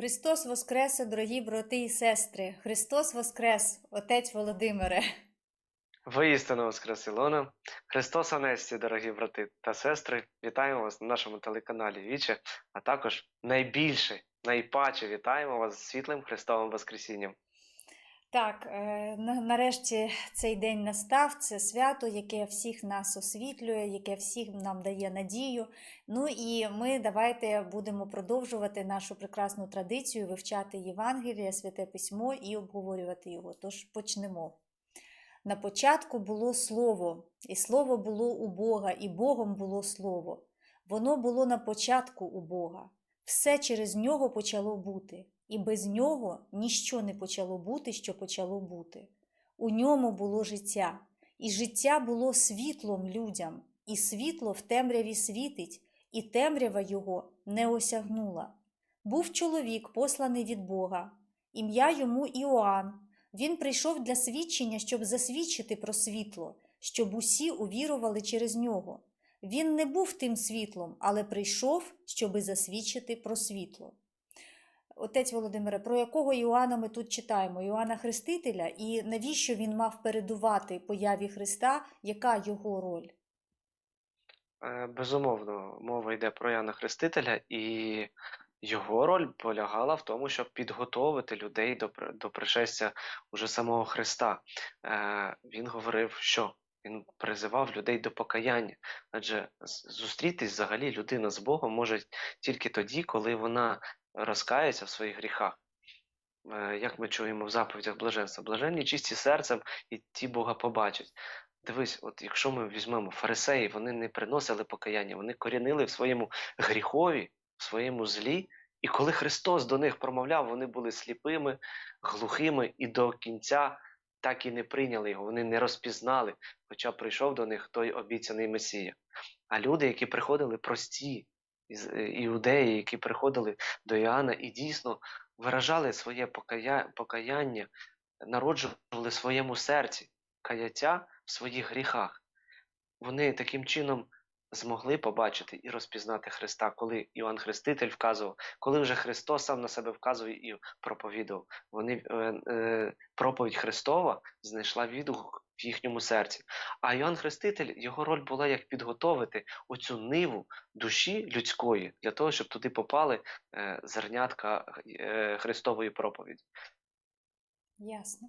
Христос Воскресе, дорогі брати і сестри! Христос Воскрес, отець Володимире! Воістину Воскрес Ілона. Христос Анесті, дорогі брати та сестри. Вітаємо вас на нашому телеканалі Віче, а також найбільше, найпаче вітаємо вас з світлим Христовим Воскресінням. Так, е, нарешті цей день настав. Це свято, яке всіх нас освітлює, яке всіх нам дає надію. Ну і ми давайте будемо продовжувати нашу прекрасну традицію вивчати Євангеліє, Святе Письмо і обговорювати його. Тож почнемо. На початку було Слово, і Слово було у Бога, і Богом було Слово. Воно було на початку у Бога. Все через нього почало бути, і без нього ніщо не почало бути, що почало бути. У ньому було життя, і життя було світлом людям, і світло в темряві світить, і темрява його не осягнула. Був чоловік, посланий від Бога, ім'я йому Іоанн. Він прийшов для свідчення, щоб засвідчити про світло, щоб усі увірували через нього. Він не був тим світлом, але прийшов, щоби засвідчити про світло. Отець Володимире, про якого Іоанна ми тут читаємо? Іоанна Хрестителя, і навіщо він мав передувати появі Христа? Яка його роль? Е, Безумовно, мова йде про Яна Хрестителя, і його роль полягала в тому, щоб підготовити людей до, до пришестя уже самого Христа. Е, Він говорив, що він призивав людей до покаяння, адже зустрітись взагалі людина з Богом може тільки тоді, коли вона розкається в своїх гріхах. Е, Як ми чуємо в заповідях блаженства, блаженні чисті серцем, і ті Бога побачать. Дивись, от якщо ми візьмемо фарисеї, вони не приносили покаяння, вони корінили в своєму гріхові, в своєму злі. І коли Христос до них промовляв, вони були сліпими, глухими і до кінця так і не прийняли його, вони не розпізнали, хоча прийшов до них той обіцяний Месія. А люди, які приходили прості, е, іудеї, які приходили до Іоанна і дійсно виражали своє покая... покаяння, народжували в своєму серці каяття в своїх гріхах. Вони таким чином змогли побачити і розпізнати Христа, коли Іоанн Хреститель вказував, коли вже Христос сам на себе вказував і проповідував. Вони е, е, проповідь Христова знайшла відгук в їхньому серці. А Іоанн Хреститель, його роль була як підготовити оцю ниву душі людської для того, щоб туди попали е, зернятка е, Христової проповіді. Ясно.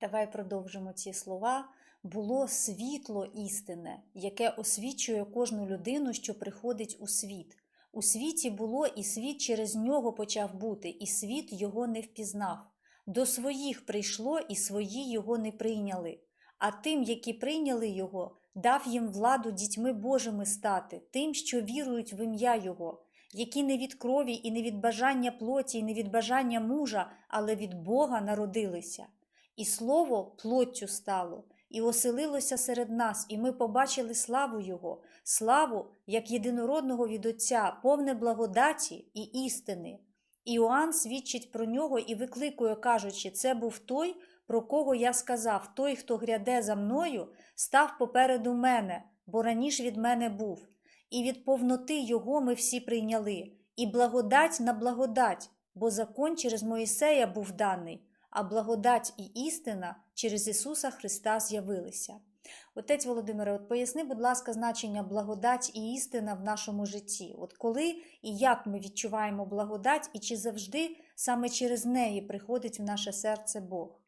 Давай продовжимо ці слова. Було світло істинне, яке освічує кожну людину, що приходить у світ. У світі було, і світ через нього почав бути, і світ його не впізнав. До своїх прийшло, і свої його не прийняли. А тим, які прийняли його, дав їм владу дітьми Божими стати, тим, що вірують в ім'я Його, які не від крові і не від бажання плоті, і не від бажання мужа, але від Бога народилися. І слово плоттю стало, і оселилося серед нас, і ми побачили славу Його, славу як єдинородного від Отця, повне благодаті і істини. Іоанн свідчить про нього і викликує, кажучи, це був той, про кого я сказав: той, хто гряде за мною, став попереду мене, бо раніше від мене був. І від повноти його ми всі прийняли, і благодать на благодать, бо закон через Моїсея був даний, а благодать і істина через Ісуса Христа з'явилися. Отець Володимире, от поясни, будь ласка, значення благодать і істина в нашому житті. От коли і як ми відчуваємо благодать, і чи завжди саме через неї приходить в наше серце Бог?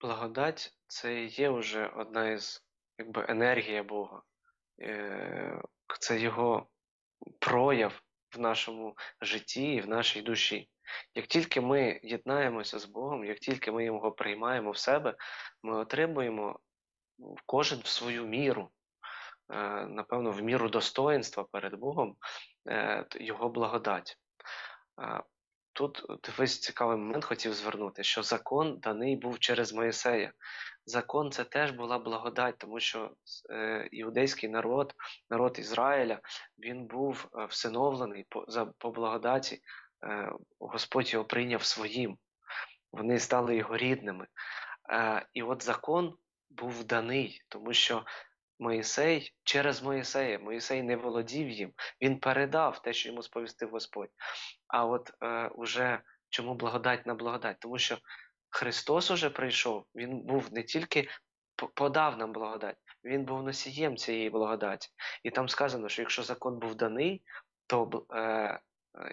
Благодать це є вже одна із якби енергія Бога. Е, Це його прояв в нашому житті і в нашій душі. Як тільки ми єднаємося з Богом, як тільки ми його приймаємо в себе, ми отримуємо кожен в свою міру, е, напевно, в міру достоинства перед Богом, е, його благодать. Тут дивись цікавий момент хотів звернути, що закон даний був через Моїсея. Закон це теж була благодать, тому що е, іудейський народ, народ Ізраїля, він був е, всиновлений по, за, по благодаті. Е, Господь його прийняв своїм. Вони стали його рідними. Е, і от закон був даний, тому що Моїсей через Моїсея. Моїсей не володів їм, він передав те, що йому сповістив Господь. А от е, уже чому благодать на благодать? Тому що Христос уже прийшов, Він був не тільки подав нам благодать, Він був носієм цієї благодаті. І там сказано, що якщо закон був даний, то е,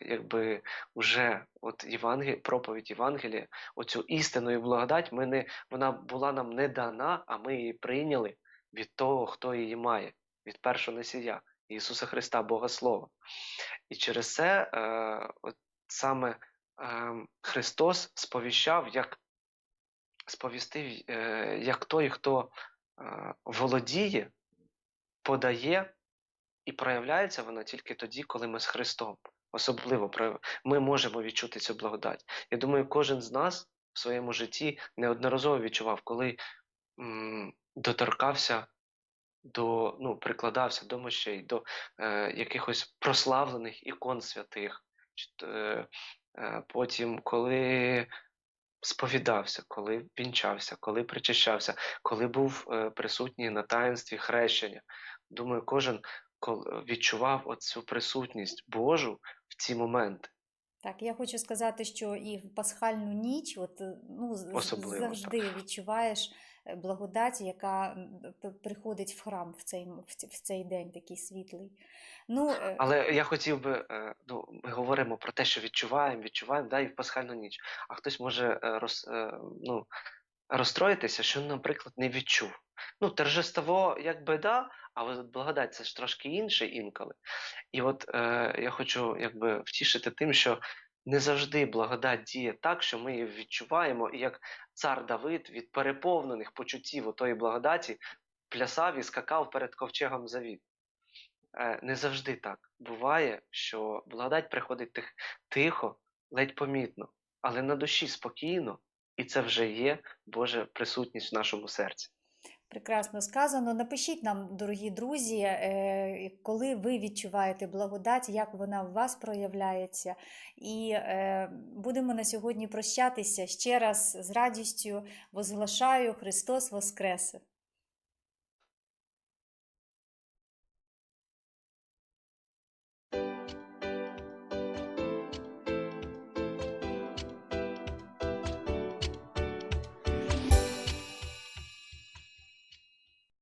якби вже от Євангелі, проповідь Євангелія, оцю істину і благодать, ми не, вона була нам не дана, а ми її прийняли від того, хто її має, від першого носія, Ісуса Христа, Бога Слова. І через це е, от саме е, Христос сповіщав, як сповістив, е, як той, хто е, володіє, подає, і проявляється вона тільки тоді, коли ми з Христом. Особливо ми можемо відчути цю благодать. Я думаю, кожен з нас в своєму житті неодноразово відчував, коли доторкався до, ну, прикладався до мощей, до е, якихось прославлених ікон святих. Е, е, потім, коли сповідався, коли вінчався, коли причащався, коли був е, присутній на таїнстві хрещення. Думаю, кожен кол- відчував оцю присутність Божу в ці моменти. Так, я хочу сказати, що і в пасхальну ніч, от, е, ну, Особливо, завжди так. відчуваєш е, благодать, яка приходить в храм в цей, в цей день такий світлий. Ну, е, Але я хотів би, е, ну, ми говоримо про те, що відчуваємо, відчуваємо, да, і в пасхальну ніч. А хтось може е, роз, е, ну, розстроїтися, що, наприклад, не відчув. Ну, торжество, якби да, а от благодать це ж трошки інше інколи. І от е, я хочу якби втішити тим, що не завжди благодать діє так, що ми її відчуваємо, і як цар Давид від переповнених почуттів отої благодаті плясав і скакав перед ковчегом завіт. Е, не завжди так. Буває, що благодать приходить тих, тихо, ледь помітно, але на душі спокійно, і це вже є Божа присутність в нашому серці. Прекрасно сказано. Напишіть нам, дорогі друзі, е, коли ви відчуваєте благодать, як вона в вас проявляється. І е, будемо на сьогодні прощатися. Ще раз з радістю возглашаю Христос Воскресе!